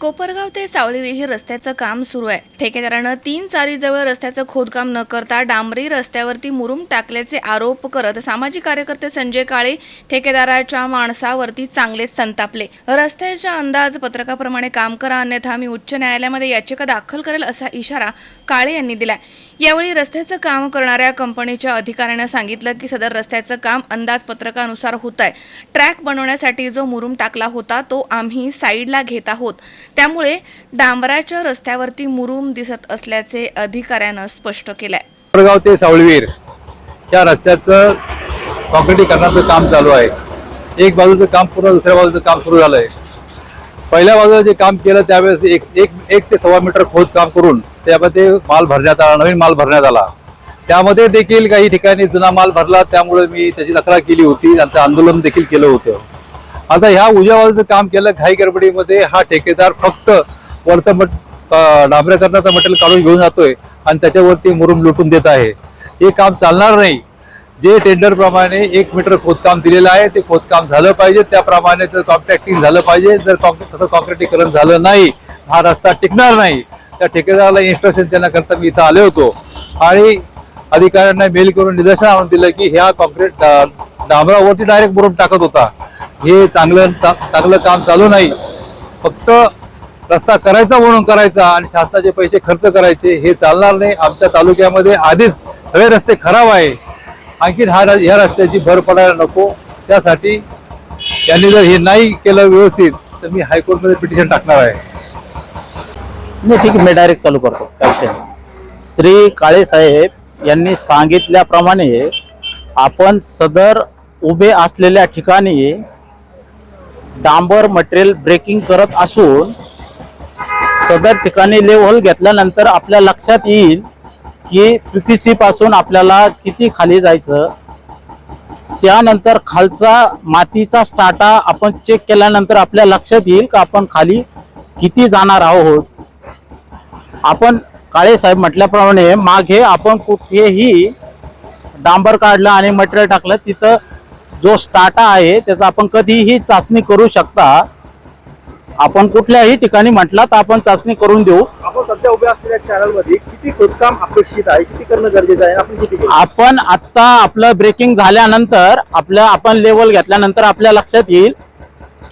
कोपरगाव ते सावळी विहीर रस्त्याचं काम सुरू आहे. ठेकेदारानं तीन चारीजवळ रस्त्याचं खोदकाम न करता डांबरी रस्त्यावरती मुरुम टाकल्याचे आरोप करत सामाजिक कार्यकर्ते संजय काळे ठेकेदाराच्या माणसावरती चांगलेच संतापले. रस्त्याच्या अंदाज पत्रकाप्रमाणे काम करा अन्यथा मी उच्च न्यायालयामध्ये याचिका दाखल करेल असा इशारा काळे यांनी दिलाय. यावेळी रस्त्याचं काम करणाऱ्या कंपनीच्या अधिकाऱ्यानं सांगितलं की सदर रस्त्याचं काम अंदाजपत्रकानुसार होत आहे. ट्रॅक बनवण्यासाठी जो मुरुम टाकला होता तो आम्ही साईडला घेत आहोत. त्यामुळे डांबराच्या रस्त्यावरती मुरुम दिसत असल्याचे अधिकाऱ्यानं स्पष्ट केलंय. कोपरगाव ते सावळवीर या रस्त्याचं कॉन्क्रिटीकरणाचं काम चालू आहे. एक बाजूचं काम पूर्ण दुसऱ्या बाजूचं काम सुरू झालंय. पहिल्या बाजूला जे काम केलं त्यावेळेस एक एक एक ते सव्वा मीटर खोद काम करून त्यामध्ये माल भरण्यात आला नवीन माल भरण्यात आला. त्यामध्ये देखील काही ठिकाणी जुना माल भरला त्यामुळे मी त्याची तक्रार केली होती त्यांचं आंदोलन देखील केलं होतं. आता ह्या उजावाचं काम केलं घाई गडबडीमध्ये हा ठेकेदार फक्त वरचं मट डांबऱ्याकरणाचं मटेरियल काढून घेऊन जातोय आणि त्याच्यावरती मुरुम लुटून देत आहे. हे काम चालणार नाही. जे टेंडरप्रमाणे एक मीटर खोदकाम दिलेलं आहे ते खोदकाम झालं पाहिजे. त्याप्रमाणे तर कॉन्ट्रॅक्टिंग झालं पाहिजे. जर कॉन्क्री- तसं कॉन्क्रिटीकरण झालं नाही हा रस्ता टिकणार नाही. त्या ठेकेदाराला इन्स्ट्रक्शन देण्याकरता मी इथं आले होतो. आणि अधिकाऱ्यांना मेल करून निदर्शन आणून दिलं की ह्या कॉन्क्रीट डांबरावरती डायरेक्ट बुरून टाकत होता. हे चांगलं चा- चांगलं काम चालू नाही. फक्त रस्ता करायचा म्हणून करायचा आणि शासनाचे पैसे खर्च करायचे हे चालणार नाही. आमच्या तालुक्यामध्ये आधीच सगळे रस्ते खराब आहे. आणखीन हा र- ह्या रस्त्याची भर पडायला नको. त्यासाठी त्यांनी जर हे नाही केलं व्यवस्थित तर मी हायकोर्टमध्ये पिटिशन टाकणार आहे. नाही ठीक आहे मी डायरेक्ट चालू करतो. काय विषय नाही. श्री काळे साहेब यांनी सांगितल्याप्रमाणे आपण सदर उभे असलेल्या ठिकाणी डांबर मटेरियल ब्रेकिंग करत असून सदर ठिकाणी लेवल घेतल्यानंतर आपल्या लक्षात येईल की पीपीसी पासून आपल्याला किती खाली जायचं. त्यानंतर खालचा मातीचा स्टाटा आपण चेक केल्यानंतर आपल्या लक्षात येईल का आपण खाली किती जाणार आहोत. आपण काळे साहेब म्हटल्याप्रमाणे मागे आपण कुठेही डांबर काढलं आणि मटेरियल टाकलं तिथं जो स्टाटा आहे त्याचा आपण कधीही चाचणी करू शकता. आपण कुठल्याही ठिकाणी म्हटलं तर आपण चाचणी करून देऊ. आपण सध्या उभ्या असलेल्या चॅनलमध्ये किती खोदकाम अपेक्षित आहे? किती करणं गरजेचं आहे? आपण किती आपण आता आपलं ब्रेकिंग झाल्यानंतर आपलं आपण लेवल घेतल्यानंतर आपल्या लक्षात येईल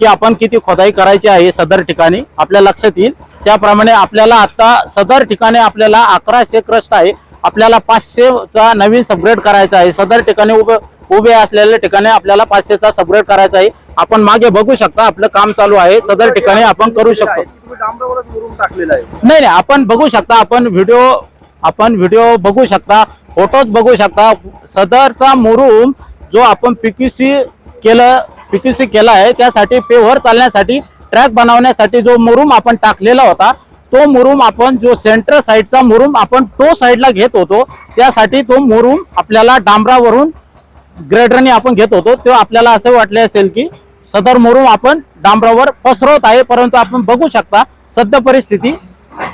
की आपण किती खोदाई करायची आहे सदर ठिकाणी. आपल्या लक्षात येईल. त्याप्रमाणे आपल्याला आता सदर ठिकाणी आपल्याला अकराशे क्रस्ट आहे. आपल्याला पाचशेचा नवीन सबग्रेड करायचा आहे. सदर ठिकाणी उभे उभे असलेल्या ठिकाणी आपल्याला पाचशेचा सबग्रेड करायचा आहे. आपण मागे बघू शकता आपलं काम चालू आहे. सदर ठिकाणी आपण करू शकतो. नाही नाही आपण बघू शकता आपण व्हिडिओ आपण व्हिडिओ बघू शकता फोटोज बघू शकता. सदरचा मुरुम जो आपण पीक्यूसी केलं पीक्यूसी केला आहे त्यासाठी पेवर चालण्यासाठी ट्रॅक बनवण्यासाठी जो मुरुम आपण टाकलेला होता तो मुरुम आपण जो सेंटर साईडचा मुरुम आपण तो साईडला घेत होतो त्यासाठी तो मुरुम आपल्याला डांबरावरून ग्रेडरने आपण घेत होतो. तेव्हा आपल्याला असे वाटले असेल की सदर मुरुम आपण डांबरावर पसरवत आहे परंतु आपण बघू शकता सद्य परिस्थिती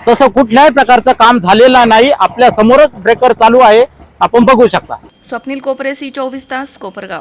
तसं कुठल्याही प्रकारचं काम झालेलं नाही. आपल्या समोरच ब्रेकर चालू आहे. आपण बघू शकता. स्वप्नील कोपरे सी चोवीस तास कोपरगाव.